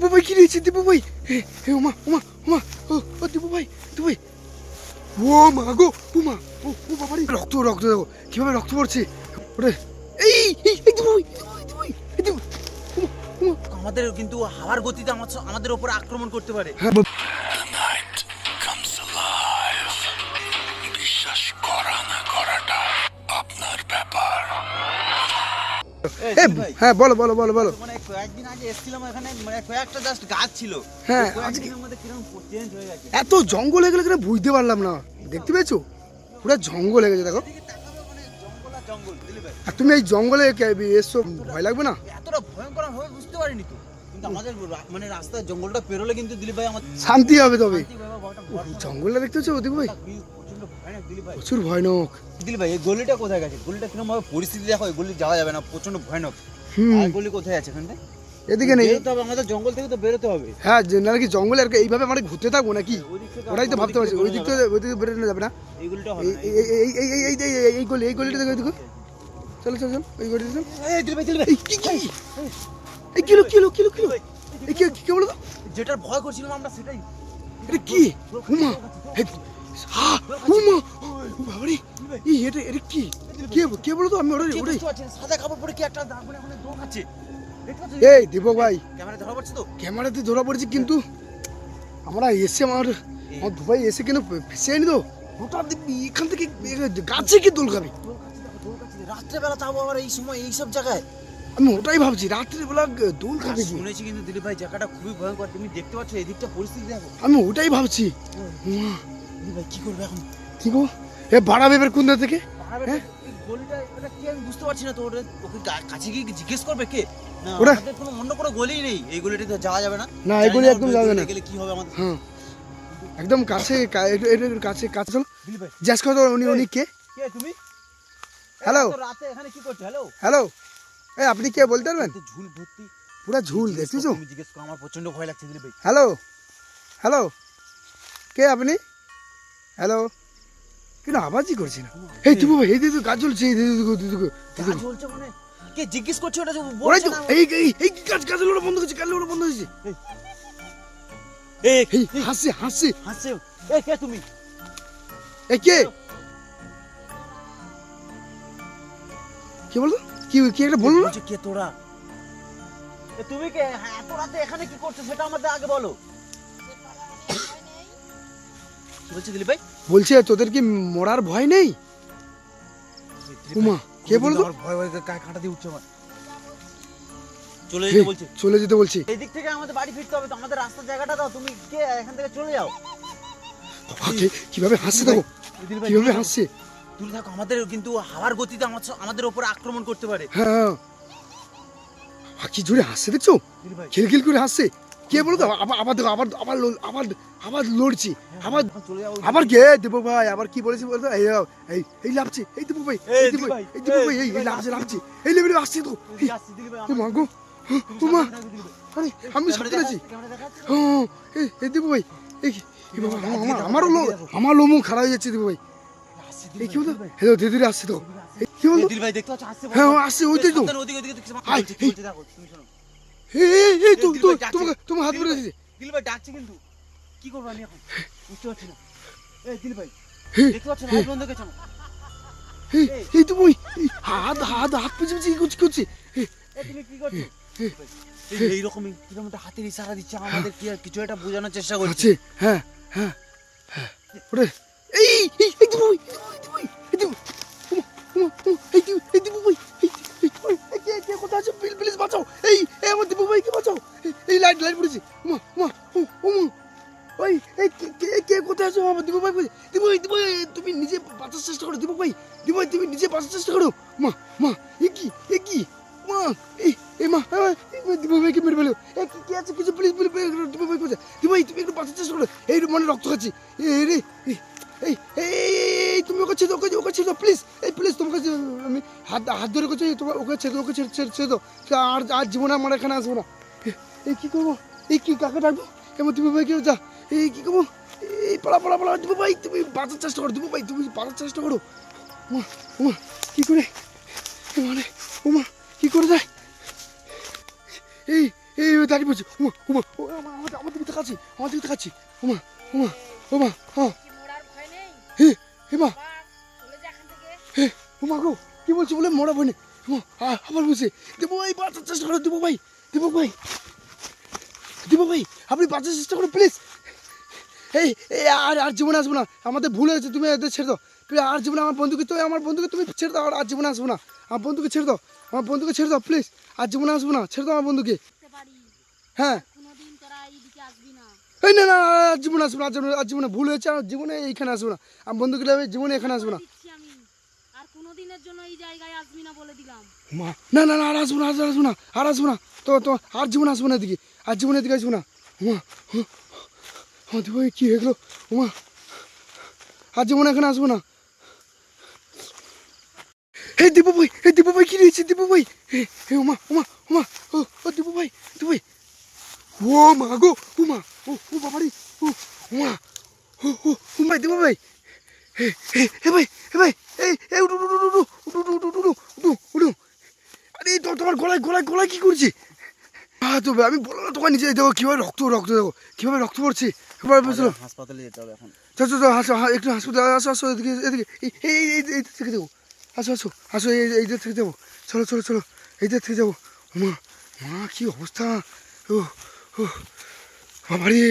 দীপু ভাই কি নিয়েছে দীপু ভাই হে হে ওমা ওমা ওমা ও ও দীপু ভাই দীপু ভাই ও মা গো ও মা ও ও বাবারি রক্ত রক্ত দেখো কীভাবে রক্ত পড়ছে ওরে এই এই দীপু ভাই দীপু ভাই, দীপু আমাদের কিন্তু হাওয়ার গতিতে আমার আমাদের উপর আক্রমণ করতে পারে। হ্যাঁ. বিশ্বাস করা না করাটা আপনার ব্যাপার। হ্যাঁ বলো বলো বলো বলো। কয়েকদিন আগে এসেছিলাম এখানে মানে কয়েকটা জাস্ট গাছ ছিল। হ্যাঁ, চেঞ্জ হয়ে গেছে। এত জঙ্গল হয়ে গেলে কিনা বুঝতে পারলাম না। দেখতে পেয়েছ? পুরো জঙ্গল হয়ে গেছে দেখো। মানে আর তুমি এই জঙ্গলে এসছো ভয় লাগবে না? এতটা ভয়ঙ্কর হবে বুঝতে পারিনি তো। কিন্তু আমাদের মানে রাস্তায় জঙ্গলটা পেরোলে কিন্তু দিলীপ ভাই আমার শান্তি হবে তবে। জঙ্গলটা দেখতে ওদিকে ভাই? প্রচণ্ড ভয়ানক দিলীপ ভাই। প্রচুর ভয়ানক। দিলীপ ভাই এই গলিটা কোথায় গেছে? গলিটা কীরকম ভাবে পরিস্থিতি দেখো এই গলি যাওয়া যাবে না প্রচণ্ড ভয়ানক। গলি কোথায় আছে এখানটায়? এদিকে নেই। তো আমাদের জঙ্গল থেকে তো বেরোতে হবে। হ্যাঁ নাকি জঙ্গলে আর এইভাবে আমরা ঘুরতে থাকব নাকি? হ্যাঁ, ওটাই তো ভাবতে পারছি। ওই দিক তো ওই বেরোনো যাবে না? এই এই এই গলি এই গলিটা দেখো দেখো চলো চলো চলো। ওই ভাই ভাই কি কি? এই কিলো কিলো কিলো কিলো। এই কি কি যেটার ভয় করছিলাম আমরা সেটাই। এটা কি? উমা হ্যাঁ উমা বাবারে। এই এটা এটা কি? কে কে বলো তো আমি ওটাই ওটাই? সাদা কাপড় পরে কি একটা মানে ওখানে দোক আছে? এই দীপক ভাই। ক্যামেরা ধরা পড়ছে তো? ক্যামেরাতে ধরা পড়েছে কিন্তু আমরা এসে আমার আমার দুবাই এসে ফেসে তো হঠাৎ এখান থেকে গাছে কি দোল খাবে? রাত্রেবেলা আবার এই সময় এই সব জায়গায়। আমি ওটাই ভাবছি রাত্রিবেলা দোল খাবে শুনেছি কিন্তু দিলীপ ভাই জায়গাটা খুবই ভয়ঙ্কর। তুমি দেখতে পাচ্ছ এদিকটা পরিস্থিতি দেখো। আমি ওটাই ভাবছি। দিলীপ ভাই কি করবে এখন? কি গো? এ বাড়াবে এবার কোন থেকে? হ্যাঁ? বুঝতে পারছি না তো ওটা ওকে কাছে গিয়ে জিজ্ঞেস করবে কে? আমাদের কোনো অন্য কোনো নেই এই গলিটা তো যাওয়া যাবে না। না, জানি এই গলি একদম যাবে না। গেলে কি হবে আমাদের। হ্যাঁ একদম কাছে কাছে কাছে চলো। দিলীপ করো উনি উনি কে? কে তুমি? হ্যালো রাতে এখানে কি করছ? হ্যালো হ্যালো এই আপনি কে বলতে পারবেন? ঝুল ভর্তি। পুরা ঝুল তুমি জিজ্ঞেস করো আমার প্রচণ্ড ভয় লাগছে দিলীপ ভাই। হ্যালো হ্যালো কে আপনি? হ্যালো কিন্তু আওয়াজই করছি না। এই তুমি ভাই এই দিদি গাছ জ্বলছে এই দিদি দিদি মানে? কে জিজ্ঞেস করছে ওটা ওরাই বলছে তো এই এই এই গাছ গাছ লোড়া বন্ধ হয়েছে গাছ লোড়া বন্ধ হয়েছে। এই এই হাসছে হাসছে হাসছে এ কে তুমি? এই কে? কি বলতো? কি কি একটা বলল? কে তোরা? তুমি কে? হ্যাঁ, এত রাতে এখানে কি করছ সেটা আমাদের আগে বলো। কি বলছে দিলীপ ভাই? বলছে তোদের কি মরার ভয় নেই? উমা কে বলতো? ভয় ভয় কাঁটা দিয়ে উঠছে আমার। চলে যেতে বলছে। চলে যেতে বলছি। এই দিক থেকে আমাদের বাড়ি ফিরতে হবে তো আমাদের রাস্তার জায়গাটা দাও তুমি কে এখান থেকে চলে যাও। কীভাবে হাসছে দেখো কীভাবে হাসছে। দূরে থাকো আমাদের কিন্তু হাওয়ার গতিতে আমার আমাদের উপর আক্রমণ করতে পারে। হ্যাঁ। হ্যাঁ। কি জোরে হাসছে দেখছ? খিলখিল করে হাসছে। কে বলতো? আবার দেখো আবার আবার আবার আবার লড়ছি। আবার আবার কে? দেবো ভাই আবার কি বলেছি বলতো? এই এই এই লাভছি এই দেবু ভাই এই দেবু ভাই এই দেবু ভাই এই লাভছি লাভছি এই লেভেলে আসছি তো। মাগো তোমা আরে আমি সাথে আছি এই দেবু ভাই এই আমার আমারও লো আমার লোমও খারাপ হয়ে যাচ্ছে দেবো ভাই। এই কি বলতো? হ্যালো ধীরে ধীরে আসছি তো। কি বলতো? হ্যাঁ আসছে ওইটাই তো। এই তো তোমাকে তোমার হাত ধরে দিছে ডাকছে কিন্তু। কি করব বুঝতে পারছি না। এই দিল ভাই দেখতে পাচ্ছ না? হাত বন্ধ করছ এই তো ওই হাত হাত হাত পিছিয়ে পিছিয়ে কুচি কুচি তুমি কি করছ? এইরকমই তুমি হাতের ইশারা দিচ্ছে? হ্যাঁ। আমাদের কি কিছু একটা বোঝানোর চেষ্টা করছে। হ্যাঁ হ্যাঁ হ্যাঁ। ওরে এই এই তুমি ওই এই কে- কোথায় আছো আমার দেবো ভাই দেবো ভাই ভাই, তুমি নিজে বাঁচার চেষ্টা করো দেবো ভাই দেবো ভাই তুমি নিজে বাঁচার চেষ্টা করো। মা মা এ কি এ কি? মা এই মা দেবো ভাইকে মেরে ফেলো। এই কি আছে কিছু? প্লিজ প্লিজ দেবো ভাই দেবো ভাই তুমি একটু বাঁচার চেষ্টা করো। এই মনে রক্ত খাচ্ছি। এই রে এই এই তুমি ওকে ছেড়ে দাও, ওকে ওকে ছেড়ে প্লিজ এই প্লিজ তোমাকে আমি হাত হাত ধরে করছি তোমার ওকে ছেড়ে ওকে ছেড়ে সে আর আর জীবনে আমার এখানে আসব না। এই কি করব? এই কি কাকে ডাকবো? এমন তুমি ভাই কেউ যা। এই কি করব এই পালা পালা পালা, দেবো ভাই, তুমি বাঁচার চেষ্টা করো, দেবো ভাই, তুমি বাঁচার চেষ্টা করো। উমা উমা, কি করে? মানে উমা, কি করে যায়? এই এই দাঁড়িয়ে পড়ছে। উমা উমা আমার আমার দিকে তাকাচ্ছি আমার দিকে তাকাচ্ছি উমা উমা উমা হ্যাঁ। ভয় নেই হে হে মা। বা চলে যা হে, উমা গো, কি বলছি বলে মরা উমা, আ- আবার বলছে, দেবো ভাই, বাঁচার চেষ্টা করো, দেবো ভাই দেবো ভাই। দেবো ভাই, আপনি বাঁচার চেষ্টা করো প্লিজ এই এই, আর আর জীবনে আসব না। আমাদের ভুল হয়েছে, তুমি এদের ছেড়ে দাও। প্লিজ আর জীবনে আমার বন্ধুকে তো আমার বন্ধুকে তুমি ছেড়ে দাও, আর জীবনে আসব না। আমার বন্ধুকে ছেড়ে দাও। আমার বন্ধুকে ছেড়ে দাও প্লিজ আর জীবনে আসব না, ছেড়ে দাও আমার বন্ধুকে। হ্যাঁ। এই, না না আর জীবনে আসব না, আর জীবনে- ভুল হয়েছে, আর জীবনে এইখানে আসব না। আমার বন্ধুকে জীবনে এখানে আসব না। না না না, আর আসব না, আর আসব না, আর আসব না। তো তো, আর জীবনে আসব না এদিকে, আর জীবনে এদিকে আসব না। আমার দেবো কি হয়ে গেলো? মা আর জীবনে এখানে আসব না। এই দীপু ভাই, এই দীপু ভাই, কি রয়েছে দীপু ভাই? হে ওমা ওমা ওমা ও ও দীপু ভাই দীপু ভাই। ও মা গো ও মা ও ও বাবারি, ও ওমা ও ও ভাই দীপু ভাই। হে হে হে ভাই হে ভাই এই এই উঠু উঠু উঠু উঠু উঠু উঠু উঠু উঠু তোমার গলায় গলায় গলায় কি করছে? আহ তো আমি বললাম না তোমার নিজে দেখো কীভাবে রক্ত রক্ত দেখো কীভাবে রক্ত পড়ছে? বুঝলো হাসপাতালে যেতে হবে এখন। চল চল চল হাসো একটু হাসপাতালে আসো আসো এদিকে এদিকে। এই এই এই থেকে দেবো আসো আসো আসো এই এই থেকে যাব। চলো চলো চলো এই থেকে যাব। মা মা কি অবস্থা? ও ও বাবারে!